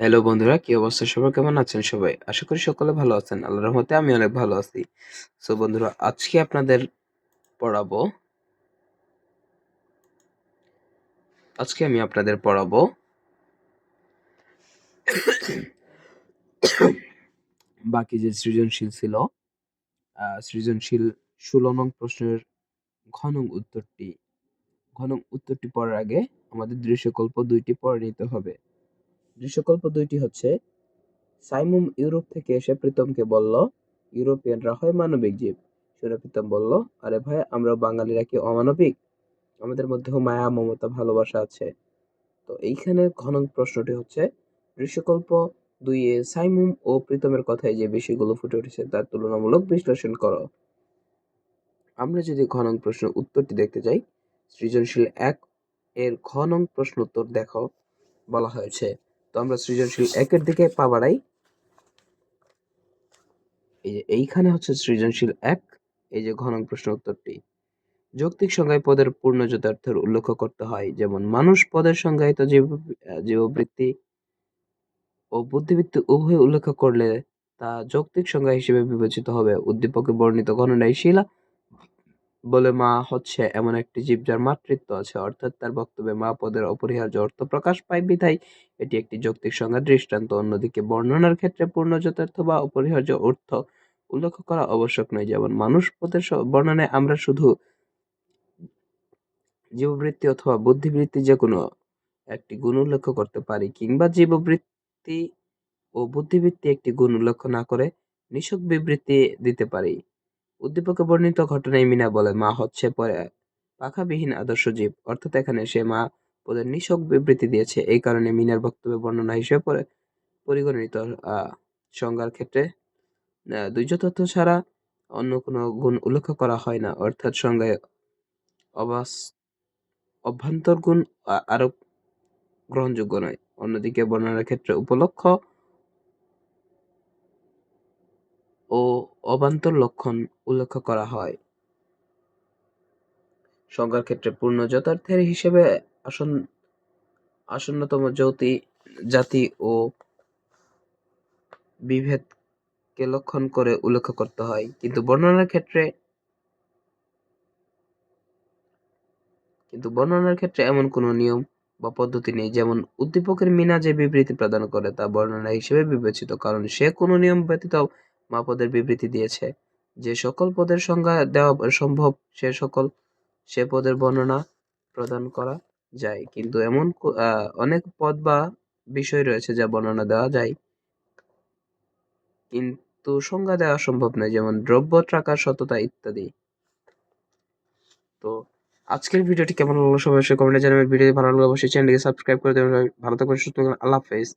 Hello বন্ধুরা, কি অবস্থা? সবার কেমন আছেন সবাই? আশা করি সকলে ভালো আছেন। আল্লাহর রহমতে আমি অনেক ভালো আছি। সো বন্ধুরা, আজকে আপনাদের পড়াবো। আজকে আমি আপনাদের পড়াবো বাকি যে সৃজনশীল ছিল সৃজনশীল ষোলো নং প্রশ্নের ঘনং উত্তরটি ঘনং উত্তরটি পড়ার আগে আমাদের দৃশ্যকল্প দুইটি পড়ে নিতে হবে। দৃশ্যকল্প দুইটি হচ্ছে, সাইমুম ইউরোপ থেকে এসে প্রীতমকে বলল, ইউরোপিয়ানরা হয় মানবিক জীব। শুনে প্রীতম বলল, আরে ভাই, আমরা বাঙালিরা কি অমানবিক? আমাদের মধ্যেও মায়া, মমতা, ভালোবাসা আছে। তো এইখানে ঘন প্রশ্নটি হচ্ছে, দৃশ্যকল্প দুইয়ে সাইমুম ও প্রীতমের কথায় যে বিষয়গুলো ফুটে উঠেছে তার তুলনামূলক বিশ্লেষণ করো। আমরা যদি ঘন প্রশ্নের উত্তরটি দেখতে যাই, সৃজনশীল এক এর ঘন প্রশ্ন উত্তর দেখো বলা হয়েছে। তো আমরা সৃজনশীল একের দিকে পা বাড়াই। এই যে এইখানে হচ্ছে সৃজনশীল এক, এই যে ঘন প্রশ্ন উত্তরটি। যৌক্তিক সংজ্ঞায় পদের পূর্ণ যথার্থের উল্লেখ করতে হয়, যেমন মানুষ পদের সংজ্ঞায়িত জীব জীববৃত্তি ও বুদ্ধিবৃত্তি উভয় উল্লেখ করলে তা যৌক্তিক সংজ্ঞা হিসেবে বিবেচিত হবে। উদ্দীপকে বর্ণিত গণনায় শিলা বলে মা হচ্ছে এমন একটি জীব যার মাতৃত্ব আছে, অর্থাৎ তার বক্তব্যে মা পদের অপরিহার্য অর্থ প্রকাশ পায় বিধায় এটি একটি যৌক্তিক সংজ্ঞা দৃষ্টান্ত। অন্যদিকে বর্ণনার ক্ষেত্রে পূর্ণ যথার্থ বা অপরিহার্য অর্থ উল্লেখ করা আবশ্যক নয়। যেমন মানুষ পদের বর্ণনায় আমরা শুধু জীববৃত্তি অথবা বুদ্ধিবৃত্তি যে কোনো একটি গুণ উল্লেখ করতে পারি, কিংবা জীববৃত্তি ও বুদ্ধিবৃত্তি একটি গুণ উল্লেখ না করে নিছক বিবৃতি দিতে পারি। উদ্দীপকে বর্ণিত ঘটনায় মিনা বলে মা হচ্ছে পরে পাখাবিহীন আদর্শ জীব। অর্থাৎ এখানে সে মা পদের নিছক বিবৃতি দিয়েছে। এই কারণে মিনার বক্তব্যে বর্ণনা হিসেবে পরে পরিগণিত সংজ্ঞার ক্ষেত্রে আহ, দুই তথ্য ছাড়া অন্য কোনো গুণ উল্লেখ করা হয় না। অর্থাৎ সংজ্ঞায় অবাস অভ্যন্তর গুণ আরও গ্রহণযোগ্য নয়। অন্যদিকে বর্ণনার ক্ষেত্রে উপলক্ষ ও অবান্তর লক্ষণ উল্লেখ করা হয়। সংজ্ঞার ক্ষেত্রে পূর্ণ যথার্থের হিসেবে আসন, আসন্নতম জ্যোতি, জাতি ও বিভেদকে লক্ষণ করে উল্লেখ করতে হয়। কিন্তু বর্ণনার ক্ষেত্রে, কিন্তু বর্ণনার ক্ষেত্রে এমন কোনো নিয়ম বা পদ্ধতি নেই। যেমন, উদ্দীপকের মিনা যে বিবৃতি প্রদান করে তা বর্ণনা হিসেবে বিবেচিত, কারণ সে কোনো নিয়ম ব্যতীত মাপদের বিবৃতি দিয়েছে। যে সকল পদের সংজ্ঞা দেওয়া সম্ভব, সে সকল, সে পদের বর্ণনা প্রদান করা যায়। কিন্তু এমন অনেক পদ বা বিষয় রয়েছে যা বর্ণনা দেওয়া যায়। কিন্তু সংজ্ঞা দেওয়া সম্ভব নয়, যেমন দ্রব্য, টাকার সততা ইত্যাদি। তো আজকের ভিডিওটি কেমন লাগল সবাই অবশ্যই কমেন্টে জানাবেন। ভিডিওটি ভালো লাগলে অবশ্যই চ্যানেলটিকে সাবস্ক্রাইব করে দেবেন। ভালো থাকবেন, সুস্থ থাকবেন। আল্লাহ হাফেজ।